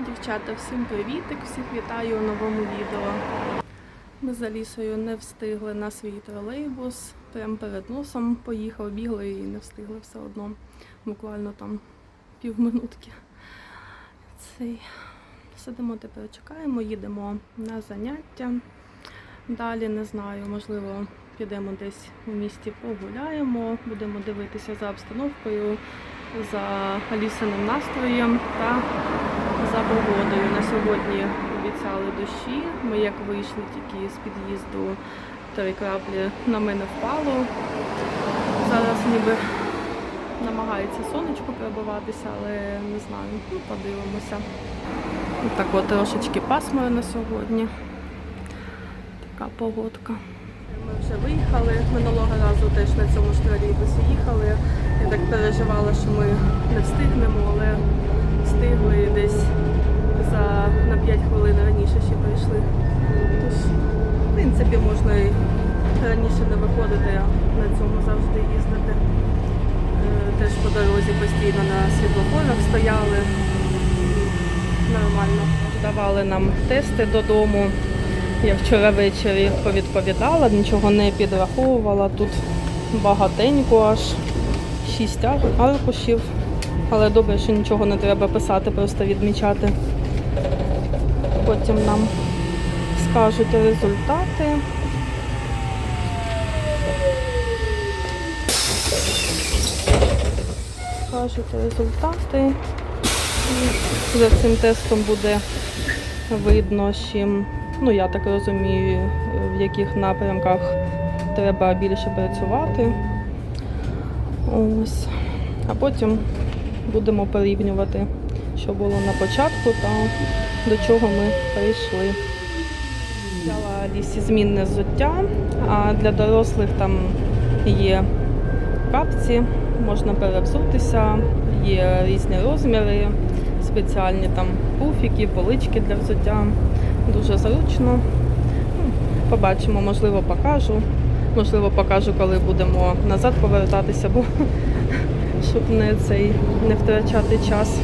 Дівчата, всім привітик! Всіх вітаю у новому відео. Ми з Алісою не встигли на свій тролейбус. Прямо перед носом поїхав, бігли і не встигли все одно. Буквально там півминутки. Цей. Сидимо тепер, чекаємо, їдемо на заняття. Далі не знаю, можливо, підемо десь у місті погуляємо, будемо дивитися за обстановкою, за Алісиним настроєм та за погодою. На сьогодні обіцяли дощі. Ми як вийшли тільки з під'їзду, три краплі на мене впало. Зараз ніби намагається сонечко пробиватися, але не знаю, ну подивимося. Так от трошечки пасмурно сьогодні. Така погодка. Ми вже виїхали. Минулого разу теж на цьому ж тролейбусі їхали. Я так переживала, що ми не встигнемо, але встигли десь за на 5 хвилин раніше ще прийшли. Тож, в принципі, можна і раніше не виходити, а на цьому завжди їздити. Е, Теж по дорозі постійно на світлофорах стояли. Нормально. Давали нам тести додому. Я вчора ввечері повідповідала, нічого не підраховувала. Тут багатенько аж шість аркушів. Але добре, що нічого не треба писати, просто відмічати. Потім нам скажуть результати. Скажуть результати. І за цим тестом буде видно, чим, ну я так розумію, в яких напрямках треба більше працювати. Ось. А потім будемо порівнювати, що було на початку та до чого ми прийшли. Взяла лісі змінне взуття, а для дорослих там є капці, можна перевзутися, є різні розміри, спеціальні там пуфіки, полички для взуття. Дуже зручно. Ну, Побачимо, можливо, покажу. Можливо, покажу, коли будемо назад повертатися, бо щоб не цей не втрачати час.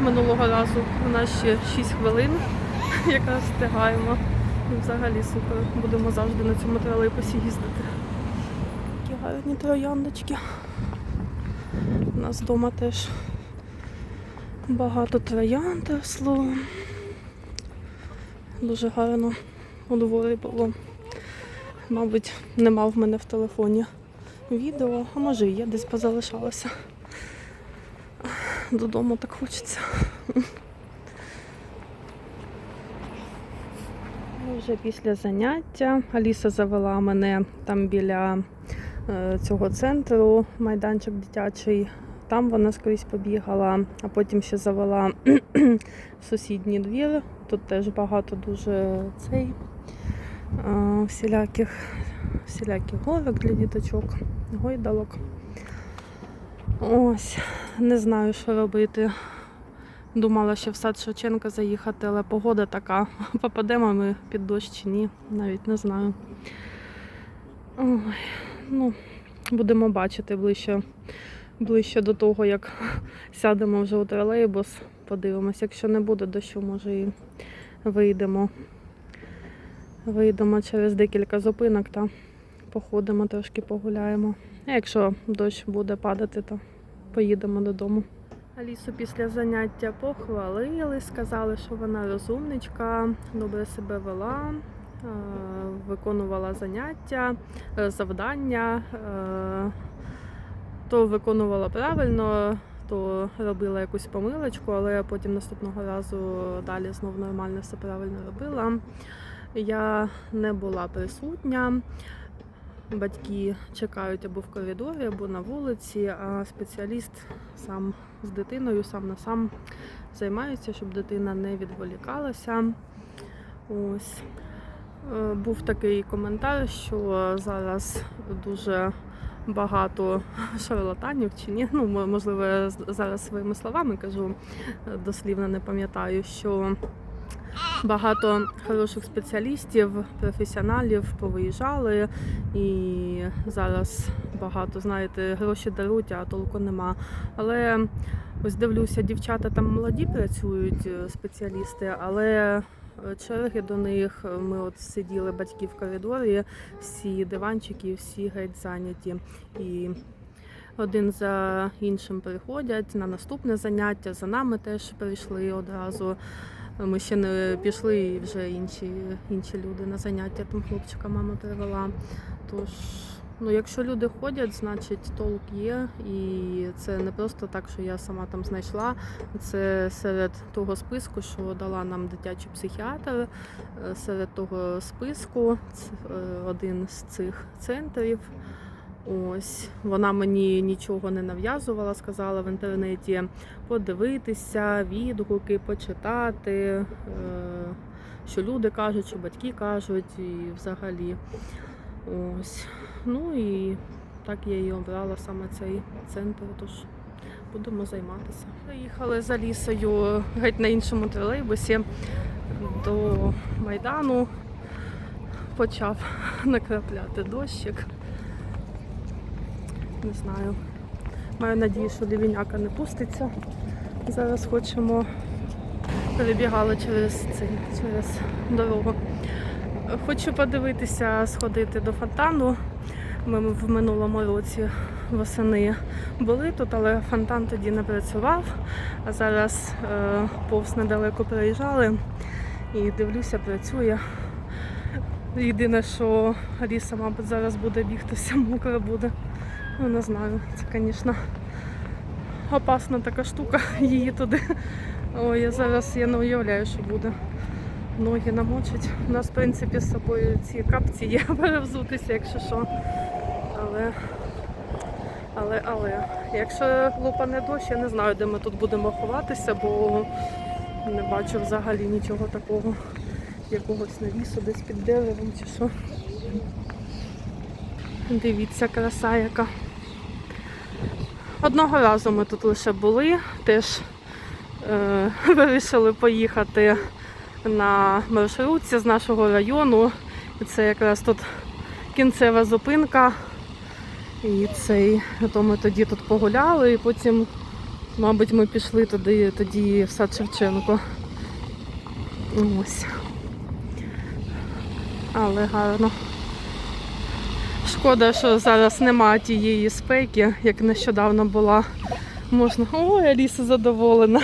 Минулого разу. У нас ще 6 хвилин. Якраз встигаємо. Ну, Взагалі супер. Будемо завжди на цьому тролейбусі їздити. Такі гарні трояндочки. У нас вдома теж багато троянд росло. Дуже гарно у дворі було. Мабуть, нема в мене в телефоні відео, а може і є, десь позалишалося. Додому так хочеться. Вже після заняття Аліса завела мене там біля е, цього центру, майданчик дитячий. Там вона скрізь побігала, а потім ще завела в сусідній двір. Тут теж багато дуже цей е, всіляких, всіляких горок для діточок, гойдалок. Ось, не знаю, що робити. Думала, що в сад Шевченка заїхати, але погода така. Попадемо ми під дощ чи ні, навіть не знаю. Ой, ну, будемо бачити ближче ближче до того, як сядемо вже у тролейбус, подивимось. Якщо не буде дощу, може і вийдемо. Вийдемо через декілька зупинок та походимо, трошки погуляємо. А якщо дощ буде падати, то поїдемо додому. Алісу після заняття похвалили, сказали, що вона розумничка, добре себе вела, е, виконувала заняття, е, завдання, е, то виконувала правильно, то робила якусь помилочку, але потім наступного разу далі знов нормально все правильно робила. Я не була присутня. Батьки чекають або в коридорі, або на вулиці, а спеціаліст сам з дитиною, сам на сам займається, щоб дитина не відволікалася. Ось. Е, Був такий коментар, що зараз дуже багато шарлатанів чи ні. Ну, можливо, я зараз своїми словами кажу, е, дослівно не пам'ятаю, що багато хороших спеціалістів, професіоналів повиїжджали, і зараз багато, знаєте, гроші даруть, а толку нема. Але ось дивлюся, дівчата там молоді працюють, е, спеціалісти, але е, черги до них. е, Ми от сиділи батьки в коридорі, всі диванчики, всі геть зайняті. І один за іншим приходять на наступне заняття. За нами теж прийшли одразу. Ми ще не пішли, і вже інші, інші люди на заняття. Там хлопчика мама привела. Тож, ну, якщо люди ходять, значить толк є. І це не просто так, що я сама там знайшла. Це серед того списку, що дала нам дитячий психіатр. е, Серед того списку е, один з цих центрів. Ось вона мені нічого не нав'язувала, сказала в інтернеті подивитися, відгуки, почитати, е, що люди кажуть, що батьки кажуть, і взагалі. Ось. Ну і так я і обрала саме цей центр, тож будемо займатися. Приїхали за лісою геть на іншому тролейбусі до Майдану. Почав накрапляти дощик. Не знаю. Маю надію, що лівіняка не пуститься. Зараз хочемо перебігали через цей через дорогу. Хочу подивитися, сходити до фонтану. Ми в минулому році восени були тут, але фонтан тоді не працював. А зараз е, повз недалеко приїжджали і дивлюся, працює. Єдине, що Аліса, мабуть, зараз буде бігти, вся мокра буде. Ну, не знаю, це, звісно, опасна така штука, її туди. Ой, я зараз я не уявляю, що буде. Ноги намочить. У нас, в принципі, з собою ці капці є перевзутися, якщо що. Але, але, але, якщо лупане дощ, я не знаю, де ми тут будемо ховатися, бо не бачу взагалі нічого такого, якогось навісу десь під деревом чи що. Дивіться, краса яка. Одного разу ми тут лише були, теж е, вирішили поїхати на маршрутці з нашого району. І це якраз тут кінцева зупинка. І цей, то ми тоді тут погуляли, і потім, мабуть, ми пішли туди, тоді в сад Шевченко. Ось. Але гарно. Шкода, що зараз нема тієї спеки, як нещодавно була. Можна. Ой, Аліса задоволена.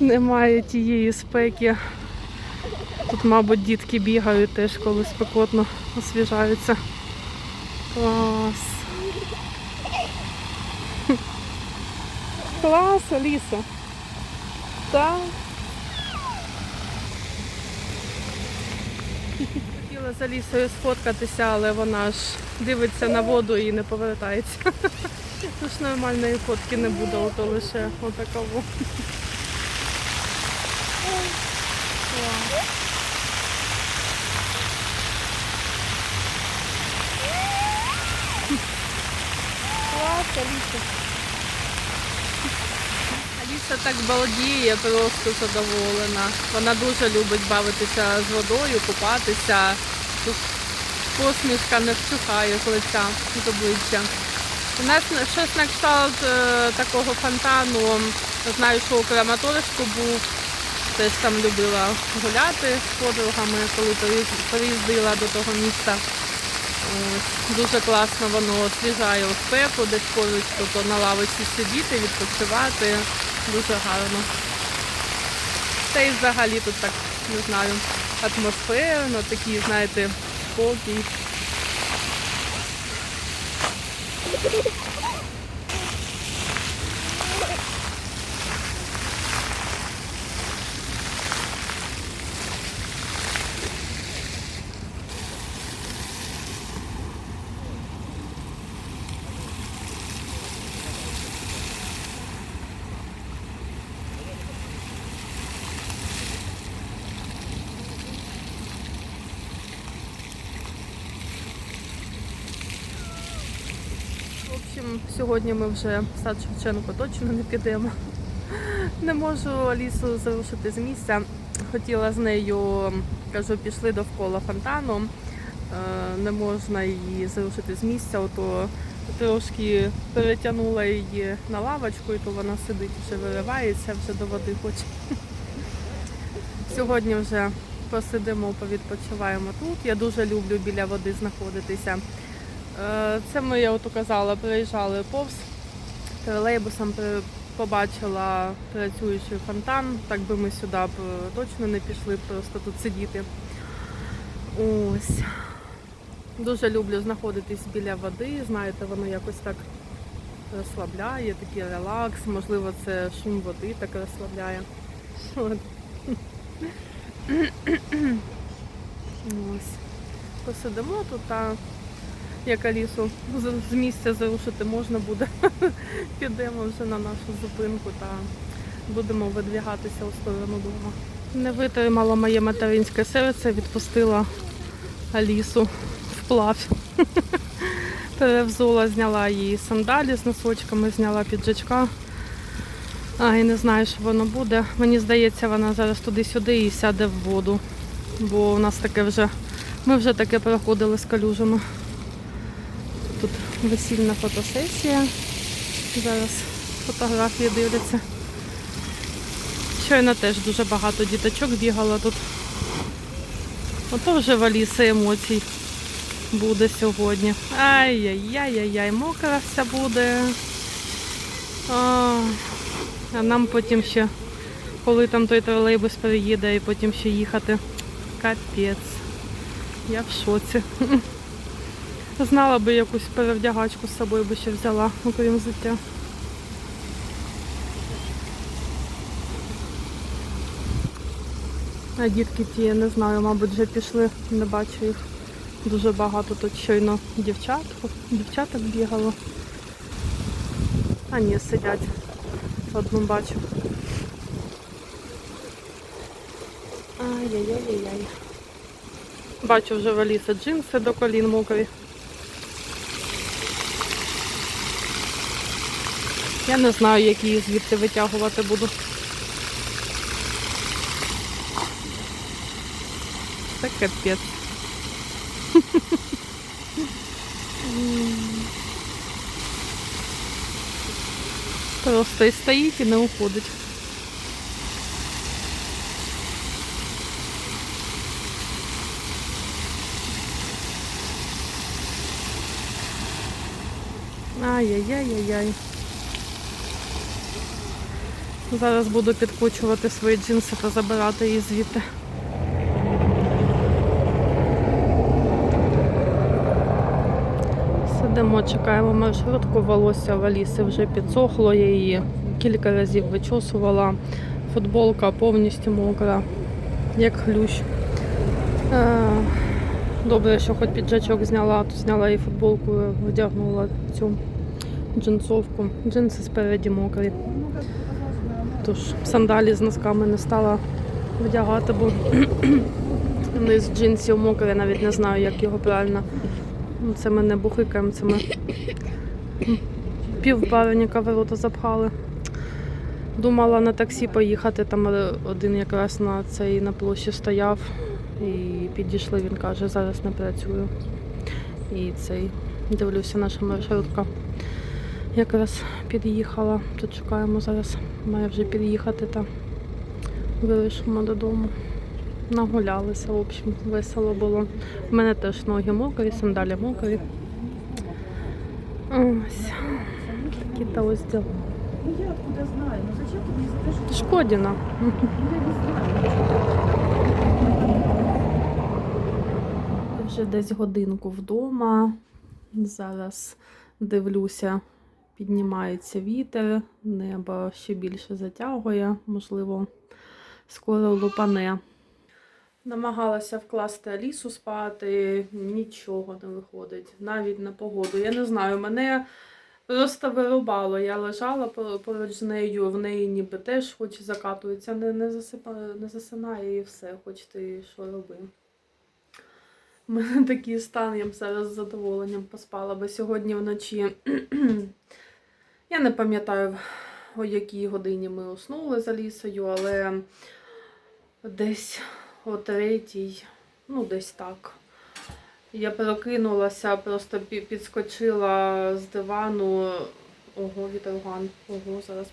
Немає тієї спеки. Тут, мабуть, дітки бігають теж, коли спекотно освіжаються. Клас. Клас, Аліса. Так. Хотіла з Алісою сфоткатися, але вона ж дивиться на воду і не повертається. Тож нормальної фотки не буде, ото лише отаково. Клас. Клас, Аліса так балдіє, просто задоволена. Вона дуже любить бавитися з водою, купатися. Тут посмішка не вщухає з лиця, з обличчя. У нас щось на кшталт е, такого фонтану. Знаю, що у Краматорську був. Теж там любила гуляти з подругами, коли переїздила до того міста. Дуже класно воно освіжає у спеку, десь поруч тобто на лавочці сидіти, відпочивати. Дуже гарно. Та й взагалі тут так, не знаю, атмосферно, такий, знаєте, спокій. В общем, сьогодні ми вже в сад Шевченко точно не підемо. Не можу Алісу залишити з місця. Хотіла з нею, кажу, пішли довкола фонтану. Е, Не можна її залишити з місця, ото трошки перетягнула її на лавочку, і то вона сидить, вже виривається, вже до води хоче. Сьогодні вже посидимо, повідпочиваємо тут. Я дуже люблю біля води знаходитися. Е, Це ми, я от казала, приїжджали повз тролейбусом, побачила працюючий фонтан. Так би ми сюди б е, точно не пішли, просто тут сидіти. Ось. Дуже люблю знаходитись біля води. Знаєте, воно якось так розслабляє, такий релакс. Можливо, це шум води так розслабляє. Ось. Посидимо тут, а як Алісу з- місця зарушити можна буде. Підемо вже на нашу зупинку та будемо видвігатися у сторону дому. Не витримало моє материнське серце, відпустила Алісу вплавь. Перевзула, зняла її сандалі з носочками, зняла піджачка. А Ай, не знаю, що воно буде. Мені здається, вона зараз туди-сюди і сяде в воду. Бо у нас таке вже, ми вже таке проходили з калюжами. Весільна фотосесія. Зараз фотографії дивляться. Щойно теж дуже багато діточок бігало тут. Ото вже валіса емоцій буде сьогодні. Ай-яй-яй-яй-яй, мокра вся буде. А, а нам потім ще, коли там той тролейбус приїде і потім ще їхати. Капець. Я в шоці. Знала би якусь перевдягачку з собою би ще взяла, окрім взуття. А дітки ті, я не знаю, мабуть, вже пішли, не бачу їх. Дуже багато тут щойно дівчат, дівчаток бігало. А ні, сидять. Одну бачу. Ай-яй-яй-яй. Бачу вже валіса джинси до колін мокрі. Я не знаю, як її звідти витягувати буду. Це капець. Просто і стоїть і не уходить. Ай-яй-яй-яй-яй. Зараз буду підкручувати свої джинси та забирати її звідти. Сидимо, чекаємо маршрутку, волосся в Аліси вже підсохло, її кілька разів вичосувала. Футболка повністю мокра, як хлющ. Е, Добре, що хоч піджачок зняла, то зняла і футболку, вдягнула цю джинсовку. Джинси спереді мокрі. Тож сандалі з носками не стала вдягати, бо низ джинсів мокрий, навіть не знаю, як його правильно. Ну, Це ми не бухикаємо, це ми пів пареника в рота запхали. Думала на таксі поїхати, там один якраз на цей на площі стояв і підійшли, він каже, зараз не працюю. І цей дивлюся, наша маршрутка Якраз під'їхала. Тут чекаємо зараз. Має вже під'їхати та вирішимо додому. Нагулялися, в общем, весело було. У мене теж ноги мокрі, сандалі мокрі. Ось. Такі та ось діла. Ну я откуда знаю? Ну зачем ты мне задаешь? Шкодіна. Ну я не знаю. Вже десь годинку вдома. Зараз дивлюся, піднімається вітер, небо ще більше затягує, можливо, скоро лупане. Намагалася вкласти Алісу спати, нічого не виходить, навіть на погоду. Я не знаю, мене просто вирубало. Я лежала поруч з нею, в неї ніби теж хоч закатується, не, не, засипає, не засинає і все, хоч ти що роби. У мене такий стан, я б зараз з задоволенням поспала, бо сьогодні вночі я не пам'ятаю, о якій годині ми уснули за лісою, але десь о третій, ну десь так. Я прокинулася, просто підскочила з дивану. Ого, вітроган. Ого, зараз.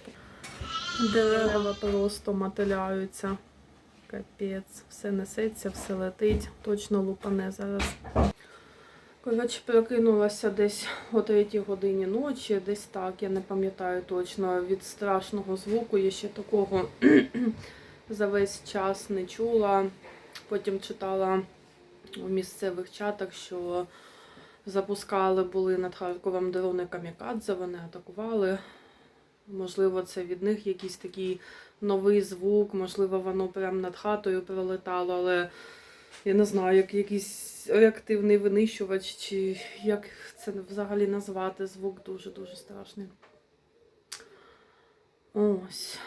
Дерева просто мотиляються. Капець, все несеться, все летить, точно лупане зараз. Коротше, прокинулася десь о третій годині ночі, десь так, я не пам'ятаю точно, від страшного звуку. Я ще такого за весь час не чула. Потім читала у місцевих чатах, що запускали були над Харковом дрони камікадзе, вони атакували. Можливо, це від них якийсь такий новий звук, можливо, воно прямо над хатою пролетало, але я не знаю, як якийсь реактивний винищувач, чи як це взагалі назвати. Звук дуже-дуже страшний. Ось.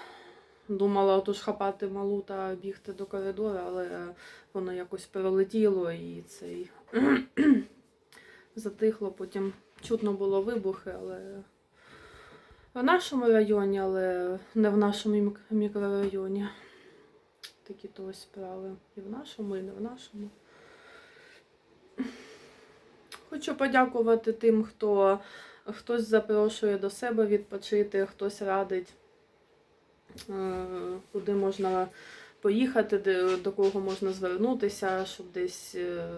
Думала отож хапати малу та бігти до коридору, але воно якось пролетіло і цей затихло. Потім чутно було вибухи, але в нашому районі, але не в нашому мікрорайоні. Такі то ось справи. І в нашому, і не в нашому. Хочу подякувати тим, хто хтось запрошує до себе відпочити, хтось радить, е, куди можна поїхати, до кого можна звернутися, щоб десь е,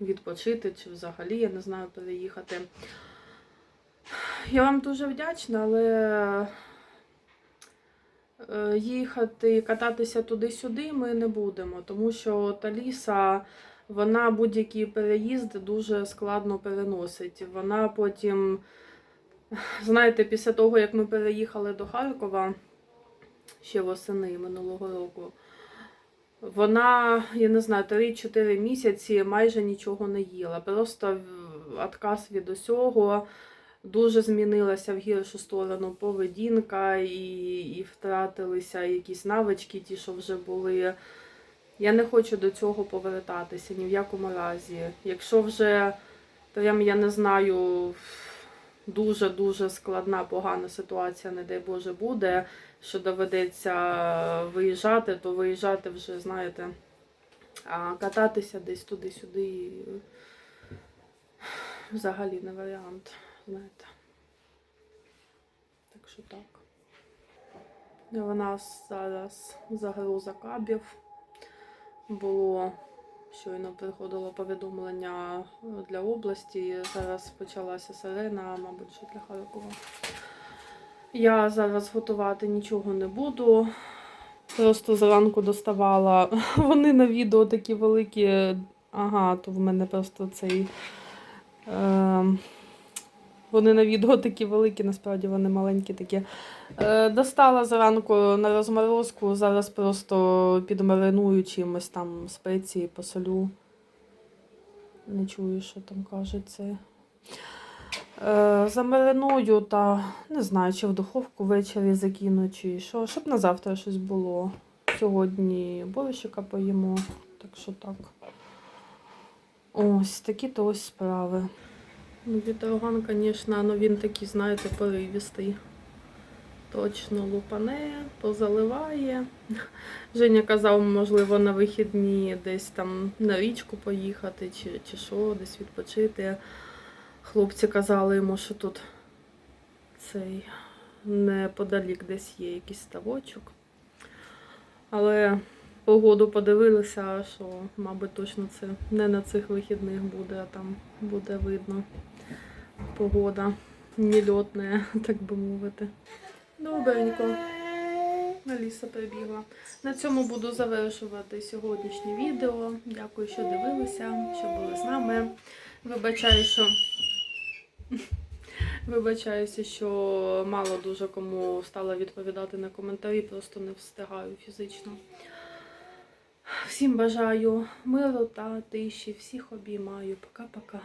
відпочити, чи взагалі, я не знаю, переїхати. Я вам дуже вдячна, але їхати, кататися туди-сюди ми не будемо, тому що та ліса, вона будь-які переїзди дуже складно переносить. Вона потім, знаєте, після того, як ми переїхали до Харкова ще восени минулого року, вона, я не знаю, 3-4 місяці майже нічого не їла. Просто в- отказ від усього. Дуже змінилася в гіршу сторону поведінка, і, і втратилися якісь навички, ті, що вже були. Я не хочу до цього повертатися ні в якому разі. Якщо вже прям я не знаю, дуже-дуже складна, погана ситуація, не дай Боже, буде, що доведеться виїжджати, то виїжджати вже, знаєте, а кататися десь туди-сюди взагалі не варіант, знаєте. Так що так. І в нас зараз загруза кабів. Було щойно приходило повідомлення для області. Зараз почалася сирена, мабуть, що для Харкова. Я зараз готувати нічого не буду. Просто зранку доставала. Вони на відео такі великі. Ага, то в мене просто цей. Е, вони на відео такі великі, насправді вони маленькі такі. Е, достала зранку на розморозку, зараз просто підмариную чимось там спеції, посолю. Не чую, що там кажуть це. Е, замариную та не знаю, чи в духовку ввечері закину, чи що, щоб на завтра щось було. Сьогодні борщика поїмо, так що так. Ось такі то ось справи. Ну, Вітроган, звісно, ну він такий, знаєте, поривістий. Точно лупане, позаливає. Женя казав, можливо, на вихідні десь там на річку поїхати, чи, чи що, десь відпочити. Хлопці казали йому, що тут цей неподалік десь є якийсь ставочок. Але погоду подивилися, що, мабуть, точно це не на цих вихідних буде, а там буде видно погода нельотна, так би мовити. Добренько. Аліса прибігла. На цьому буду завершувати сьогоднішнє відео. Дякую, що дивилися, що були з нами. Вибачаю, що вибачаюся, що мало дуже кому стала відповідати на коментарі, просто не встигаю фізично. Всім бажаю миру та тиші, всіх обіймаю. Пока-пока.